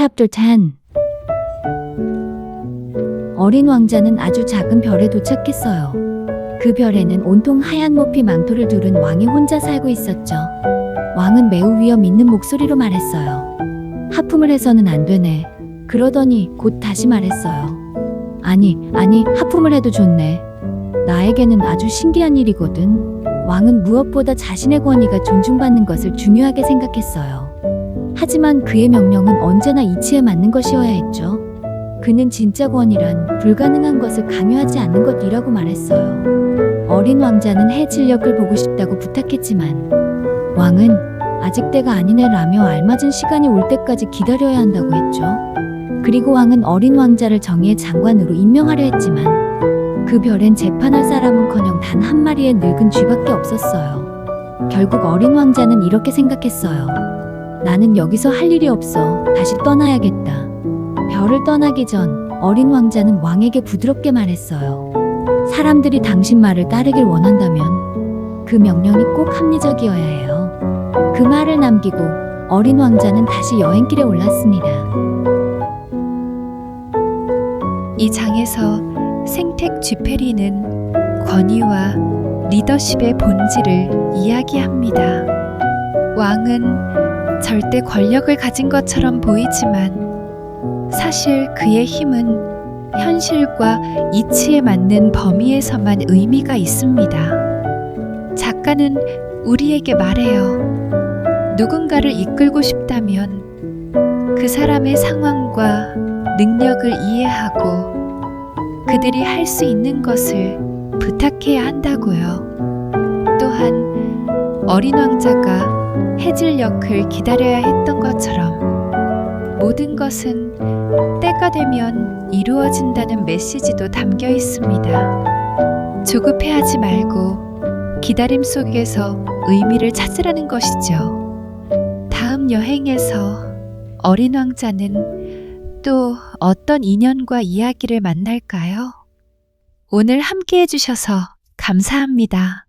Chapter 10 어린 왕자는 아주 작은 별에 도착했어요. 그 별에는 온통 하얀 모피 망토를 두른 왕이 혼자 살고 있었죠. 왕은 매우 위험 있는 목소리로 말했어요. 하품을 해서는 안 되네. 그러더니 곧 다시 말했어요. 아니, 아니, 하품을 해도 좋네. 나에게는 아주 신기한 일이거든. 왕은 무엇보다 자신의 권위가 존중받는 것을 중요하게 생각했어요. 하지만 그의 명령은 언제나 이치에 맞는 것이어야 했죠. 그는 진짜 권위란 불가능한 것을 강요하지 않는 것이라고 말했어요. 어린 왕자는 해 진력을 보고 싶다고 부탁했지만 왕은 아직 때가 아니네라며 알맞은 시간이 올 때까지 기다려야 한다고 했죠. 그리고 왕은 어린 왕자를 정의의 장관으로 임명하려 했지만 그 별엔 재판할 사람은커녕 단 한 마리의 늙은 쥐밖에 없었어요. 결국 어린 왕자는 이렇게 생각했어요. 나는 여기서 할 일이 없어. 다시 떠나야겠다. 별을 떠나기 전 어린 왕자는 왕에게 부드럽게 말했어요. 사람들이 당신 말을 따르길 원한다면 그 명령이 꼭 합리적이어야 해요. 그 말을 남기고 어린 왕자는 다시 여행길에 올랐습니다. 이 장에서 생택 쥐페리는 권위와 리더십의 본질을 이야기합니다. 왕은 절대 권력을 가진 것처럼 보이지만 사실 그의 힘은 현실과 이치에 맞는 범위에서만 의미가 있습니다. 작가는 우리에게 말해요. 누군가를 이끌고 싶다면 그 사람의 상황과 능력을 이해하고 그들이 할 수 있는 것을 부탁해야 한다고요. 또한 어린 왕자가 해질녘을 기다려야 했던 것처럼 모든 것은 때가 되면 이루어진다는 메시지도 담겨 있습니다. 조급해하지 말고 기다림 속에서 의미를 찾으라는 것이죠. 다음 여행에서 어린 왕자는 또 어떤 인연과 이야기를 만날까요? 오늘 함께 해주셔서 감사합니다.